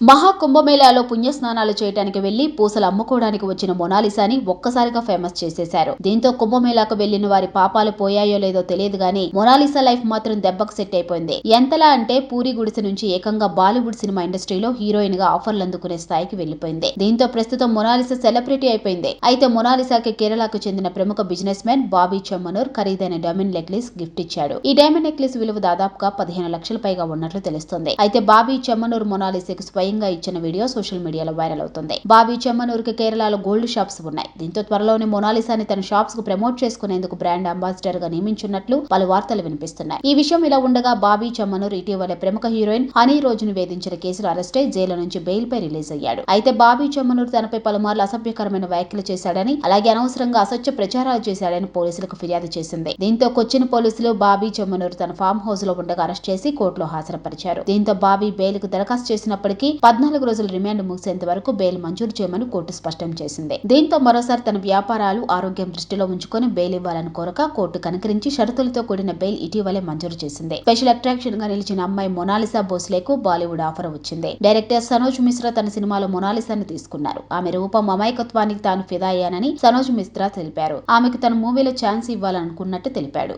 మహా కుంభమేళాలో పుణ్యస్నానాలు చేయడానికి వెళ్ళి పూసలు అమ్ముకోవడానికి వచ్చిన మొనాలిసాని ఒక్కసారిగా ఫేమస్ చేసేశారు. దీంతో కుంభమేళాకు వెళ్ళిన వారి పాపాలు పోయాయో లేదో తెలియదు గానీ మొనాలిసా లైఫ్ మాత్రం దెబ్బకు సెట్ అయిపోయింది. ఎంతలా అంటే పూరి గుడిసె నుంచి ఏకంగా బాలీవుడ్ సినిమా ఇండస్ట్రీలో హీరోయిన్గా ఆఫర్లు అందుకునే స్థాయికి వెళ్ళిపోయింది దీంతో ప్రస్తుతం మొనాలిసా సెలబ్రిటీ అయిపోయింది. అయితే మొనాలిసాకి కేరళకు చెందిన ప్రముఖ బిజినెస్ మ్యాన్ బాబీ చెమ్మనూర్ ఖరీదైన డైమండ్ నెక్లెస్ గిఫ్ట్ ఇచ్చాడు. ఈ డైమండ్ నెక్లెస్ విలువ దాదాపుగా పదిహేను లక్షల పైగా ఉన్నట్లు తెలుస్తుంది. అయితే బాబీ చెమ్మనూర్ మొనాలిసాకి స్వయంగా ఇచ్చిన వీడియో సోషల్ మీడియాలో వైరల్ అవుతుంది. బాబీ చెమ్మనూరుకి కేరళలో గోల్డ్ షాప్స్ ఉన్నాయి. దీంతో త్వరలోనే మొనాలిసాని తన షాప్స్కు ప్రమోట్ చేసుకునేందుకు బ్రాండ్ అంబాసిడర్గా నియమించున్నట్లు పలు వార్తలు వినిపిస్తున్నాయి. ఈ విషయం ఇలా ఉండగా బాబీ చెమ్మనూర్ ఇటీవల ప్రముఖ హీరోయిన్ హనీ రోజును వేధించిన కేసులో అరెస్ట్ అయి జైలు నుంచి బెయిల్ పై రిలీజ్ అయ్యాడు. అయితే బాబీ చెమ్మనూర్ తనపై పలుమార్లు అసభ్యకరమైన వ్యాఖ్యలు చేశాడని అలాగే అనవసరంగా అసత్య ప్రచారాలు చేశాడని పోలీసులకు ఫిర్యాదు చేసింది. దీంతో కొచ్చిన పోలీసులు బాబీ చెమ్మనూరు తన ఫామ్ హౌస్లో ఉండగా అరెస్ట్ చేసి కోర్టులో హాజరుపరిచారు. దీంతో బాబీ బెయిల్కు దరఖాస్తు చేసినప్పటికీ పద్నాలుగు రోజుల రిమాండ్ ముగిసేంత వరకు బెయిల్ మంజూరు చేయమని కోర్టు స్పష్టం చేసింది. దీంతో మరోసారి తన వ్యాపారాలు ఆరోగ్యం దృష్టిలో ఉంచుకొని బెయిల్ ఇవ్వాలని కోరక కోర్టు కనికరించి షరతులతో కూడిన బెయిల్ ఇటీవలే మంజూరు చేసింది. స్పెషల్ అట్రాక్షన్గా నిలిచిన అమ్మాయి మొనాలిసా భోస్లేకు బాలీవుడ్ ఆఫర్ వచ్చింది. డైరెక్టర్ సనోజ్ మిశ్రా తన సినిమాలో మొనాలిసాను తీసుకున్నారు. ఆమె రూపం అమాయకత్వానికి తాను ఫిదా అయ్యానని సనోజ్ మిశ్రా తెలిపారు. ఆమెకు తన మూవీలో ఛాన్స్ ఇవ్వాలనుకున్నట్టు తెలిపాడు.